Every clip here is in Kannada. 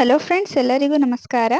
ಹಲೋ ಫ್ರೆಂಡ್ಸ್ ಎಲ್ಲರಿಗೂ ನಮಸ್ಕಾರ.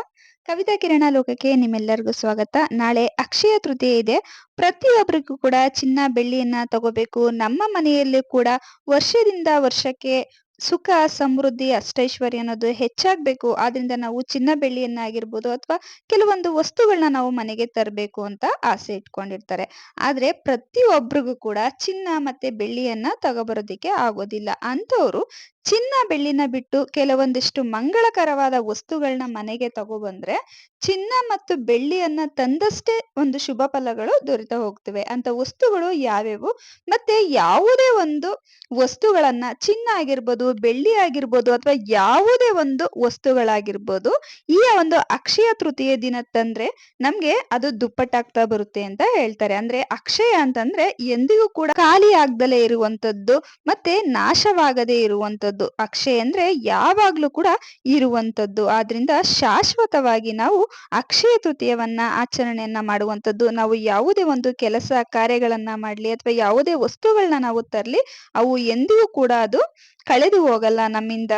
ಕವಿತಾ ಕಿರಣ ಲೋಕಕ್ಕೆ ನಿಮ್ಮೆಲ್ಲರಿಗೂ ಸ್ವಾಗತ. ನಾಳೆ ಅಕ್ಷಯ ತೃತೀಯ ಇದೆ. ಪ್ರತಿಯೊಬ್ಬರಿಗೂ ಕೂಡ ಚಿನ್ನ ಬೆಳ್ಳಿಯನ್ನ ತಗೋಬೇಕು. ನಮ್ಮ ಮನೆಯಲ್ಲಿ ಕೂಡ ವರ್ಷದಿಂದ ವರ್ಷಕ್ಕೆ ಸುಖ, ಸಮೃದ್ಧಿ, ಅಷ್ಟೈಶ್ವರ್ಯ ಅನ್ನೋದು ಹೆಚ್ಚಾಗಬೇಕು. ಆದ್ರಿಂದ ನಾವು ಚಿನ್ನ ಬೆಳ್ಳಿಯನ್ನಾಗಿರ್ಬೋದು ಅಥವಾ ಕೆಲವೊಂದು ವಸ್ತುಗಳನ್ನ ನಾವು ಮನೆಗೆ ತರಬೇಕು ಅಂತ ಆಸೆ ಇಟ್ಕೊಂಡಿರ್ತಾರೆ. ಆದ್ರೆ ಪ್ರತಿಯೊಬ್ಬರಿಗೂ ಕೂಡ ಚಿನ್ನ ಮತ್ತೆ ಬೆಳ್ಳಿಯನ್ನ ತಗೋಬರೋದಿಕ್ಕೆ ಆಗೋದಿಲ್ಲ. ಅಂತವ್ರು ಚಿನ್ನ ಬೆಳ್ಳಿನ ಬಿಟ್ಟು ಕೆಲವೊಂದಿಷ್ಟು ಮಂಗಳಕರವಾದ ವಸ್ತುಗಳನ್ನ ಮನೆಗೆ ತಗೊಬಂದ್ರೆ ಚಿನ್ನ ಮತ್ತು ಬೆಳ್ಳಿಯನ್ನ ತಂದಷ್ಟೇ ಒಂದು ಶುಭ ಫಲಗಳು ದೊರೆತ ಹೋಗ್ತವೆ. ಅಂತ ವಸ್ತುಗಳು ಯಾವ್ಯಾವು? ಮತ್ತೆ ಯಾವುದೇ ಒಂದು ವಸ್ತುಗಳನ್ನ ಚಿನ್ನ ಆಗಿರ್ಬೋದು, ಬೆಳ್ಳಿ ಆಗಿರ್ಬೋದು ಅಥವಾ ಯಾವುದೇ ಒಂದು ವಸ್ತುಗಳಾಗಿರ್ಬೋದು ಈ ಒಂದು ಅಕ್ಷಯ ತೃತೀಯ ದಿನ ತಂದ್ರೆ ನಮ್ಗೆ ಅದು ದುಪ್ಪಟ್ಟಾಗ್ತಾ ಬರುತ್ತೆ ಅಂತ ಹೇಳ್ತಾರೆ. ಅಂದ್ರೆ ಅಕ್ಷಯ ಅಂತಂದ್ರೆ ಎಂದಿಗೂ ಕೂಡ ಖಾಲಿ ಆಗ್ದಲೇ ಇರುವಂತದ್ದು ಮತ್ತೆ ನಾಶವಾಗದೇ ಇರುವಂತದ್ದು. ಅಕ್ಷಯ ಅಂದ್ರೆ ಯಾವಾಗ್ಲೂ ಕೂಡ ಇರುವಂತದ್ದು. ಆದ್ರಿಂದ ಶಾಶ್ವತವಾಗಿ ನಾವು ಅಕ್ಷಯ ತೃತೀಯವನ್ನ ಆಚರಣೆಯನ್ನ ಮಾಡುವಂತದ್ದು. ನಾವು ಯಾವುದೇ ಒಂದು ಕೆಲಸ, ಕಾರ್ಯಗಳನ್ನ ಮಾಡ್ಲಿ ಅಥವಾ ಯಾವುದೇ ವಸ್ತುಗಳನ್ನ ನಾವು ತರ್ಲಿ, ಅವು ಎಂದಿಗೂ ಕೂಡ ಅದು ಕಳೆದು ಹೋಗಲ್ಲ ನಮ್ಮಿಂದ.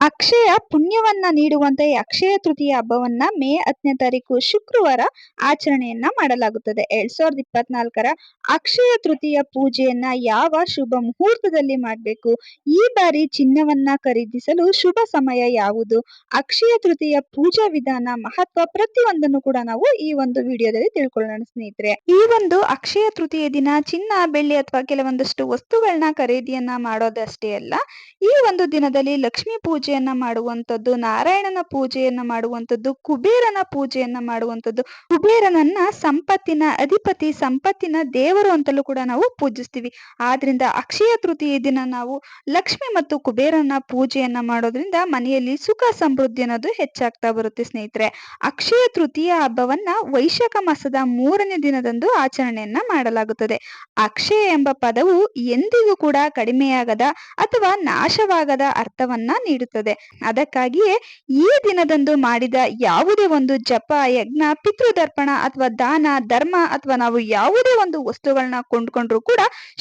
ಅಕ್ಷಯ ಪುಣ್ಯವನ್ನ ನೀಡುವಂತೆ ಅಕ್ಷಯ ತೃತೀಯ ಹಬ್ಬವನ್ನ ಮೇ ಹತ್ತನೇ ತಾರೀಕು ಶುಕ್ರವಾರ ಆಚರಣೆಯನ್ನ ಮಾಡಲಾಗುತ್ತದೆ. ಎರಡ್ ಸಾವಿರದ ಇಪ್ಪತ್ನಾಲ್ಕರ ಅಕ್ಷಯ ತೃತೀಯ ಪೂಜೆಯನ್ನ ಯಾವ ಶುಭ ಮುಹೂರ್ತದಲ್ಲಿ ಮಾಡಬೇಕು? ಈ ಬಾರಿ ಚಿನ್ನವನ್ನ ಖರೀದಿಸಲು ಶುಭ ಸಮಯ ಯಾವುದು? ಅಕ್ಷಯ ತೃತೀಯ ಪೂಜಾ ವಿಧಾನ ಮಹತ್ವ ಪ್ರತಿಯೊಂದನ್ನು ಕೂಡ ನಾವು ಈ ಒಂದು ವಿಡಿಯೋದಲ್ಲಿ ತಿಳ್ಕೊಳ್ಳೋಣ ಸ್ನೇಹಿತರೆ. ಈ ಒಂದು ಅಕ್ಷಯ ತೃತೀಯ ದಿನ ಚಿನ್ನ, ಬೆಳ್ಳಿ ಅಥವಾ ಕೆಲವೊಂದಷ್ಟು ವಸ್ತುಗಳನ್ನ ಖರೀದಿಯನ್ನ ಮಾಡೋದಷ್ಟೇ ಅಲ್ಲ, ಈ ಒಂದು ದಿನದಲ್ಲಿ ಲಕ್ಷ್ಮೀ ಪೂಜೆಯನ್ನ ಮಾಡುವಂತದ್ದು ನಾರಾಯಣನ ಪೂಜೆಯನ್ನ ಮಾಡುವಂತದ್ದು ಕುಬೇರನ ಪೂಜೆಯನ್ನ ಮಾಡುವಂತದ್ದು ಕುಬೇರನನ್ನ ಸಂಪತ್ತಿನ ಅಧಿಪತಿ, ಸಂಪತ್ತಿನ ದೇವರು ಅಂತಲೂ ಕೂಡ ನಾವು ಪೂಜಿಸ್ತೀವಿ. ಆದ್ರಿಂದ ಅಕ್ಷಯ ತೃತೀಯ ದಿನ ನಾವು ಲಕ್ಷ್ಮಿ ಮತ್ತು ಕುಬೇರನ ಪೂಜೆಯನ್ನ ಮಾಡೋದ್ರಿಂದ ಮನೆಯಲ್ಲಿ ಸುಖ ಸಮೃದ್ಧಿ ಅನ್ನೋದು ಹೆಚ್ಚಾಗ್ತಾ ಬರುತ್ತೆ ಸ್ನೇಹಿತರೆ. ಅಕ್ಷಯ ತೃತೀಯ ಹಬ್ಬವನ್ನ ವೈಶಾಖ ಮಾಸದ ಮೂರನೇ ದಿನದಂದು ಆಚರಣೆಯನ್ನ ಮಾಡಲಾಗುತ್ತದೆ. ಅಕ್ಷಯ ಎಂಬ ಪದವು ಎಂದಿಗೂ ಕೂಡ ಕಡಿಮೆಯಾಗದ ಅಥವಾ ನಾಶವಾಗದ ಅರ್ಥವನ್ನ ನೀಡುತ್ತದೆ. ಅದಕ್ಕಾಗಿಯೇ ಈ ದಿನದಂದು ಮಾಡಿದ ಯಾವುದೇ ಒಂದು ಜಪ, ಯಜ್ಞ, ಪಿತೃದರ್ಪಣ ಅಥವಾ ದಾನ, ಧರ್ಮ ಅಥವಾ ನಾವು ಯಾವುದೇ ಒಂದು ವಸ್ತುಗಳನ್ನ ಕೊಂಡ್ಕೊಂಡ್ರು ಕೂಡ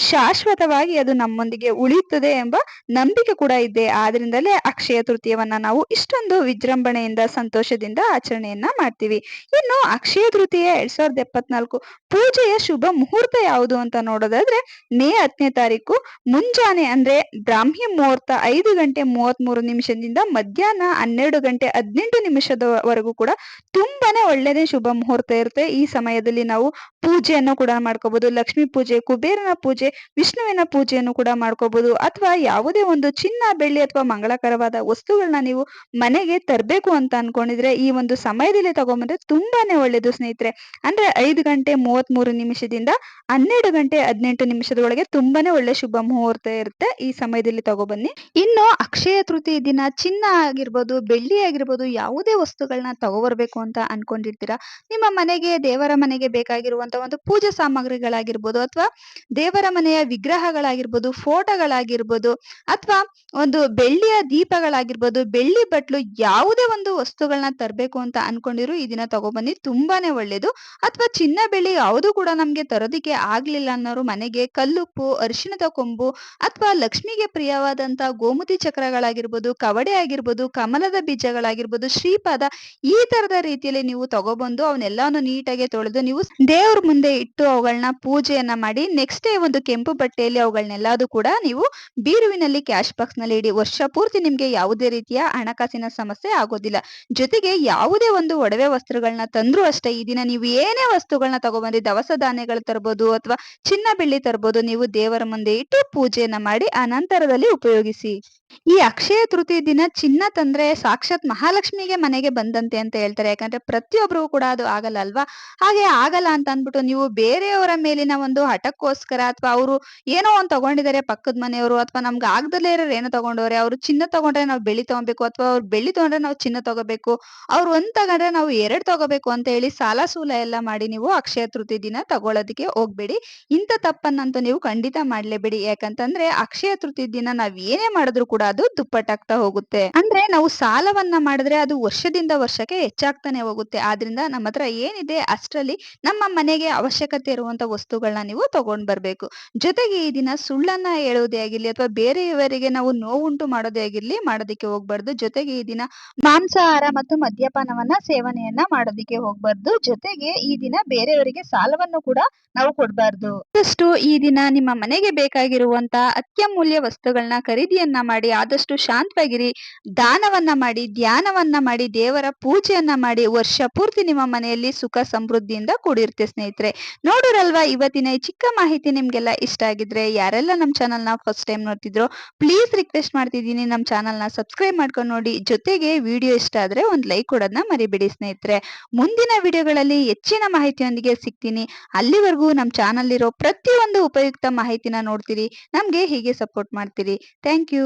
ಶಾಶ್ವತವಾಗಿ ಅದು ನಮ್ಮೊಂದಿಗೆ ಉಳಿಯುತ್ತದೆ ಎಂಬ ನಂಬಿಕೆ ಕೂಡ ಇದೆ. ಆದ್ರಿಂದಲೇ ಅಕ್ಷಯ ತೃತೀಯವನ್ನ ನಾವು ಇಷ್ಟೊಂದು ವಿಜೃಂಭಣೆಯಿಂದ, ಸಂತೋಷದಿಂದ ಆಚರಣೆಯನ್ನ ಮಾಡ್ತೀವಿ. ಇನ್ನು ಅಕ್ಷಯ ತೃತೀಯ ಎರಡ್ ಸಾವಿರದ ಎಪ್ಪತ್ನಾಲ್ಕು ಪೂಜೆಯ ಶುಭ ಮುಹೂರ್ತ ಯಾವುದು ಅಂತ ನೋಡೋದಾದ್ರೆ ಮೇ ಹತ್ತನೇ ತಾರೀಕು. ಮುಂಜಾನೆ ಅಂದ್ರೆ ಬ್ರಾಹ್ಮಿ ಮುಹೂರ್ತ ಐದು ಗಂಟೆ ಮೂವತ್ತ್ ಮೂರು ನಿಮಿಷದಿಂದ ಮಧ್ಯಾಹ್ನ ಹನ್ನೆರಡು ಗಂಟೆ ಹದಿನೆಂಟು ನಿಮಿಷದವರೆಗೂ ಕೂಡ ತುಂಬಾನೇ ಒಳ್ಳೆಯದೇ ಶುಭ ಮುಹೂರ್ತ ಇರುತ್ತೆ. ಈ ಸಮಯದಲ್ಲಿ ನಾವು ಪೂಜೆಯನ್ನು ಕೂಡ ಮಾಡ್ಕೋಬಹುದು ಲಕ್ಷ್ಮೀ ಪೂಜೆ, ಕುಬೇರನ ಪೂಜೆ, ವಿಷ್ಣುವಿನ ಪೂಜೆಯನ್ನು ಕೂಡ ಮಾಡ್ಕೋಬಹುದು ಅಥವಾ ಯಾವುದೇ ಒಂದು ಚಿನ್ನ, ಬೆಳ್ಳಿ ಅಥವಾ ಮಂಗಳಕರವಾದ ವಸ್ತುಗಳನ್ನ ನೀವು ಮನೆಗೆ ತರಬೇಕು ಅಂತ ಅನ್ಕೊಂಡಿದ್ರೆ ಈ ಒಂದು ಸಮಯದಲ್ಲಿ ತಗೊಂಬಂದ್ರೆ ತುಂಬಾನೇ ಒಳ್ಳೇದು ಸ್ನೇಹಿತರೆ. ಅಂದ್ರೆ ಐದು ಗಂಟೆ ಮೂವತ್ತ್ ಮೂರು ನಿಮಿಷದಿಂದ ಹನ್ನೆರಡು ಗಂಟೆ ಹದಿನೆಂಟು ನಿಮಿಷದೊಳಗೆ ತುಂಬಾನೇ ಒಳ್ಳೆ ಶುಭ ಮುಹೂರ್ತ ಇರುತ್ತೆ. ಈ ಸಮಯದಲ್ಲಿ ತಗೊಬನ್ನಿ ಇನ್ನು ಅಕ್ಷಯ ತೃತೀಯ ದಿನ ಚಿನ್ನ ಆಗಿರ್ಬೋದು, ಬೆಳ್ಳಿ ಆಗಿರ್ಬೋದು ಯಾವುದೇ ವಸ್ತುಗಳನ್ನ ತಗೋಬರ್ಬೇಕು ಅಂತ ಅನ್ಕೊಂಡಿರ್ತೀರಾ? ನಿಮ್ಮ ಮನೆಗೆ, ದೇವರ ಮನೆಗೆ ಬೇಕಾಗಿರುವಂತ ಒಂದು ಪೂಜಾ ಸಾಮಗ್ರಿಗಳಾಗಿರ್ಬೋದು ಅಥವಾ ದೇವರ ಮನೆಯ ವಿಗ್ರಹಗಳಾಗಿರ್ಬೋದು, ಫೋಟೋಗಳಾಗಿರ್ಬೋದು ಅಥವಾ ಒಂದು ಬೆಳ್ಳಿಯ ದೀಪಗಳಾಗಿರ್ಬೋದು, ಬೆಳ್ಳಿ ಬಟ್ಲು ಯಾವುದೇ ಒಂದು ವಸ್ತುಗಳನ್ನ ತರಬೇಕು ಅಂತ ಅನ್ಕೊಂಡಿರು, ಈ ದಿನ ತಗೊಬನ್ನಿ ತುಂಬಾನೇ ಒಳ್ಳೇದು. ಅಥವಾ ಚಿನ್ನ, ಬೆಳ್ಳಿ ಯಾವುದು ಕೂಡ ನಮ್ಗೆ ತರೋದಿಕ್ಕೆ ಆಗ್ಲಿಲ್ಲ ಅನ್ನೋರು ಮನೆಗೆ ಕಲ್ಲುಪ್ಪು, ಅರಿಶಿಣದ ಕೊಂಬು ಅಥವಾ ಲಕ್ಷ್ಮಿಗೆ ಪ್ರಿಯವಾದಂತ ಗೋಮತಿ ಚಕ್ರಗಳಾಗಿರ್ಬೋದು ಕವಡೆ ಆಗಿರ್ಬೋದು, ಕಮಲದ ಬೀಜಗಳಾಗಿರ್ಬೋದು, ಶ್ರೀಪಾದ ಈ ತರದ ರೀತಿಯಲ್ಲಿ ನೀವು ತಗೊಬಂದು ಅವನ್ನೆಲ್ಲಾನು ನೀಟಾಗಿ ತೊಳೆದು ನೀವು ದೇವ್ರ ಮುಂದೆ ಇಟ್ಟು ಅವುಗಳನ್ನ ಪೂಜೆಯನ್ನ ಮಾಡಿ ನೆಕ್ಸ್ಟ್ ಡೇ ಒಂದು ಕೆಂಪು ಬಟ್ಟೆಯಲ್ಲಿ ಅವುಗಳನ್ನೆಲ್ಲಾದು ಕೂಡ ನೀವು ಬೀರುವಿನಲ್ಲಿ ಕ್ಯಾಶ್ ಬಾಕ್ಸ್ನಲ್ಲಿ ಇಡಿ. ವರ್ಷ ಪೂರ್ತಿ ನಿಮ್ಗೆ ಯಾವುದೇ ರೀತಿಯ ಹಣಕಾಸಿನ ಸಮಸ್ಯೆ ಆಗೋದಿಲ್ಲ. ಜೊತೆಗೆ ಯಾವುದೇ ಒಂದು ಒಡವೆ ವಸ್ತ್ರಗಳನ್ನ ತಂದ್ರು ಅಷ್ಟೇ, ಈ ದಿನ ನೀವು ಏನೇ ವಸ್ತುಗಳನ್ನ ತಗೊಬಂದಿ, ದವಸ ಧಾನ್ಯಗಳು ತರಬಹುದು ಅಥವಾ ಚಿನ್ನ ಬೆಳ್ಳಿ ತರಬಹುದು ನೀವು ದೇವರ ಮುಂದೆ ಇಟ್ಟು ಪೂಜೆಯನ್ನ ಮಾಡಿ ಆ ನಂತರದಲ್ಲಿ ಉಪಯೋಗಿಸಿ. ಈ ಅಕ್ಷಯ ತೃತೀಯ ದಿನ ಚಿನ್ನ ತಂದ್ರೆ ಸಾಕ್ಷಾತ್ ಮಹಾಲಕ್ಷ್ಮಿಗೆ ಮನೆಗೆ ಬಂದಂತೆ ಅಂತ ಹೇಳ್ತಾರೆ. ಯಾಕಂದ್ರೆ ಪ್ರತಿಯೊಬ್ಬರಿಗೂ ಕೂಡ ಅದು ಆಗಲ್ಲ ಅಲ್ವಾ ಹಾಗೆ ಆಗಲ್ಲ ಅಂತ ಅಂದ್ಬಿಟ್ಟು ನೀವು ಬೇರೆಯವರ ಮೇಲಿನ ಒಂದು ಹಠಕ್ಕೋಸ್ಕರ ಅಥವಾ ಅವರು ಏನೋ ಒಂದು ತಗೊಂಡಿದ್ದಾರೆ ಪಕ್ಕದ ಮನೆಯವರು ಅಥವಾ ನಮ್ಗೆ ಆಗದಲ್ಲೇ ಇರೋರು ಏನೋ ತಗೊಂಡವ್ರೆ, ಅವರು ಚಿನ್ನ ತಗೊಂಡ್ರೆ ನಾವು ಬೆಳ್ಳಿ ತಗೊಬೇಕು ಅಥವಾ ಅವ್ರು ಬೆಳ್ಳಿ ತಗೊಂಡ್ರೆ ನಾವು ಚಿನ್ನ ತಗೋಬೇಕು, ಅವ್ರು ಒಂದ್ ತಗೊಂಡ್ರೆ ನಾವು ಎರಡ್ ತಗೋಬೇಕು ಅಂತ ಹೇಳಿ ಸಾಲ ಸೂಲ ಎಲ್ಲ ಮಾಡಿ ನೀವು ಅಕ್ಷಯ ತೃತೀಯ ದಿನ ತಗೊಳ್ಳೋದಕ್ಕೆ ಹೋಗ್ಬೇಡಿ. ಇಂಥ ತಪ್ಪನ್ನಂತೂ ನೀವು ಖಂಡಿತ ಮಾಡ್ಲೇಬೇಡಿ. ಯಾಕಂತಂದ್ರೆ ಅಕ್ಷಯ ತೃತೀಯ ದಿನ ನಾವ್ ಏನೇ ಮಾಡಿದ್ರು ಕೂಡ ಅದು ದುಪ್ಪಟ್ಟಾಗ್ತಾ ಹೋಗುತ್ತೆ. ಅಂದ್ರೆ ನಾವು ಸಾಲವನ್ನ ಮಾಡಿದ್ರೆ ಅದು ವರ್ಷದಿಂದ ವರ್ಷಕ್ಕೆ ಹೆಚ್ಚಾಗ್ತಾನೆ ಹೋಗುತ್ತೆ. ಆದ್ರಿಂದ ನಮ್ಮ ಹತ್ರ ಏನಿದೆ ಅಷ್ಟರಲ್ಲಿ ನಮ್ಮ ಮನೆಗೆ ಅವಶ್ಯಕತೆ ಇರುವಂತ ವಸ್ತುಗಳನ್ನ ನೀವು ತಗೊಂಡ್ ಬರ್ಬೇಕು. ಜೊತೆಗೆ ಈ ದಿನ ಸುಳ್ಳನ್ನ ಹೇಳೋದೇ ಆಗಿರ್ಲಿ ಅಥವಾ ಬೇರೆಯವರಿಗೆ ನಾವು ನೋವುಂಟು ಮಾಡೋದೇ ಆಗಿರ್ಲಿ ಮಾಡೋದಕ್ಕೆ ಹೋಗ್ಬಾರ್ದು. ಜೊತೆಗೆ ಈ ದಿನ ಮಾಂಸಾಹಾರ ಮತ್ತು ಮದ್ಯಪಾನವನ್ನ ಸೇವನೆಯನ್ನ ಮಾಡೋದಿಕ್ಕೆ ಹೋಗ್ಬಾರ್ದು. ಜೊತೆಗೆ ಈ ದಿನ ಬೇರೆಯವರಿಗೆ ಸಾಲವನ್ನು ಕೂಡ ನಾವು ಕೊಡಬಾರ್ದು. ಈ ದಿನ ನಿಮ್ಮ ಮನೆಗೆ ಬೇಕಾಗಿರುವಂತ ಅತ್ಯಮೂಲ್ಯ ವಸ್ತುಗಳನ್ನ ಖರೀದಿಯನ್ನ ಮಾಡಿ, ಆದಷ್ಟು ಶಾಂತವಾಗಿರಿ. ದಾನವನ್ನ ಮಾಡಿ, ಧ್ಯಾನವನ್ನ ಮಾಡಿ, ದೇವರ ಪೂಜೆಯನ್ನ ಮಾಡಿ, ವರ್ಷ ಪೂರ್ತಿ ನಿಮ್ಮ ಮನೆಯಲ್ಲಿ ಸುಖ ಸಮೃದ್ಧಿಯಿಂದ ಕೂಡಿರುತ್ತೆ ಸ್ನೇಹಿತರೆ. ನೋಡಿರಲ್ವಾ, ಇವತ್ತಿನ ಈ ಚಿಕ್ಕ ಮಾಹಿತಿ ನಿಮ್ಗೆಲ್ಲ ಇಷ್ಟ ಆಗಿದ್ರೆ, ಯಾರೆಲ್ಲ ನಮ್ಮ ಚಾನಲ್ನ ಫಸ್ಟ್ ಟೈಮ್ ನೋಡ್ತಿದ್ರು ಪ್ಲೀಸ್ ರಿಕ್ವೆಸ್ಟ್ ಮಾಡ್ತಿದ್ದೀನಿ. ನಮ್ಮ ಚಾನಲ್ನ ಸಬ್ಸ್ಕ್ರೈಬ್ ಮಾಡ್ಕೊಂಡು ನೋಡಿ. ಜೊತೆಗೆ ವಿಡಿಯೋ ಇಷ್ಟ ಆದ್ರೆ ಒಂದು ಲೈಕ್ ಕೊಡೋದನ್ನ ಮರಿಬೇಡಿ ಸ್ನೇಹಿತರೆ. ಮುಂದಿನ ವಿಡಿಯೋಗಳಲ್ಲಿ ಹೆಚ್ಚಿನ ಮಾಹಿತಿಯೊಂದಿಗೆ ಸಿಗ್ತೀನಿ. ಅಲ್ಲಿವರೆಗೂ ನಮ್ಮ ಚಾನಲ್ ಇರೋ ಪ್ರತಿಯೊಂದು ಉಪಯುಕ್ತ ಮಾಹಿತಿನ ನೋಡ್ತೀರಿ. ನಮ್ಗೆ ಹೀಗೆ ಸಪೋರ್ಟ್ ಮಾಡ್ತೀರಿ. Thank you